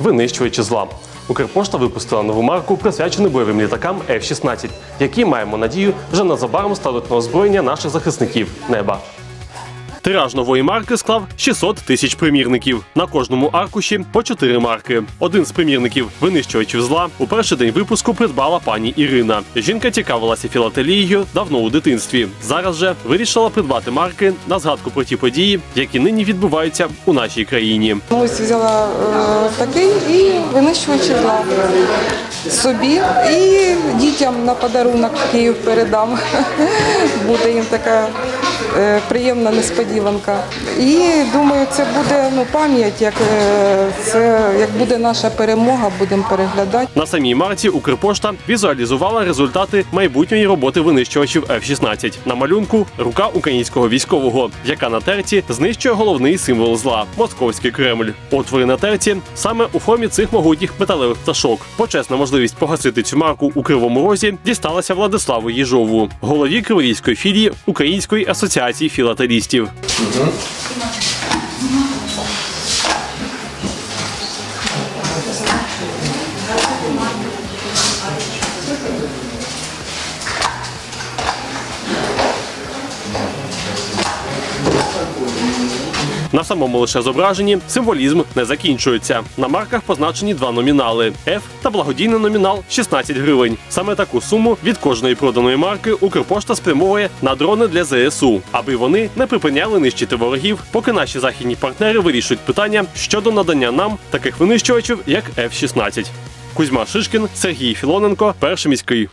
винищувачі зла. Укрпошта випустила нову марку, присвячену бойовим літакам F-16, які маємо надію вже незабаром стануть на озброєння наших захисників неба. Тираж нової марки склав 600 тисяч примірників. На кожному аркуші по 4 марки. Один з примірників винищувачів зла у перший день випуску придбала пані Ірина. Жінка цікавилася філателією давно у дитинстві. Зараз же вирішила придбати марки на згадку про ті події, які нині відбуваються у нашій країні. Ось взяла е, такий і винищувач зла собі і дітям на подарунок Київ передам. Буде їм така приємна несподіванка. І думаю, це буде ну, пам'ять, як, е, це, як буде наша перемога, будемо переглядати. На самій марці Укрпошта візуалізувала результати майбутньої роботи винищувачів F-16. На малюнку рука українського військового, яка на терці знищує головний символ зла московський Кремль. Отвори на терці саме у формі цих могутніх металевих пташок. Почесна можливість погасити цю марку у кривому розі дісталася Владиславу Їжову, голові криворізької філії Української асоціації філателістів. На самому лише зображенні символізм не закінчується. На марках позначені два номінали F та благодійний номінал 16 гривень. Саме таку суму від кожної проданої марки Укрпошта спрямовує на дрони для ЗСУ, аби вони не припиняли нищити ворогів, поки наші західні партнери вирішують питання щодо надання нам таких винищувачів, як F-16. Кузьма Шишкін, Сергій Філоненко, перший міський.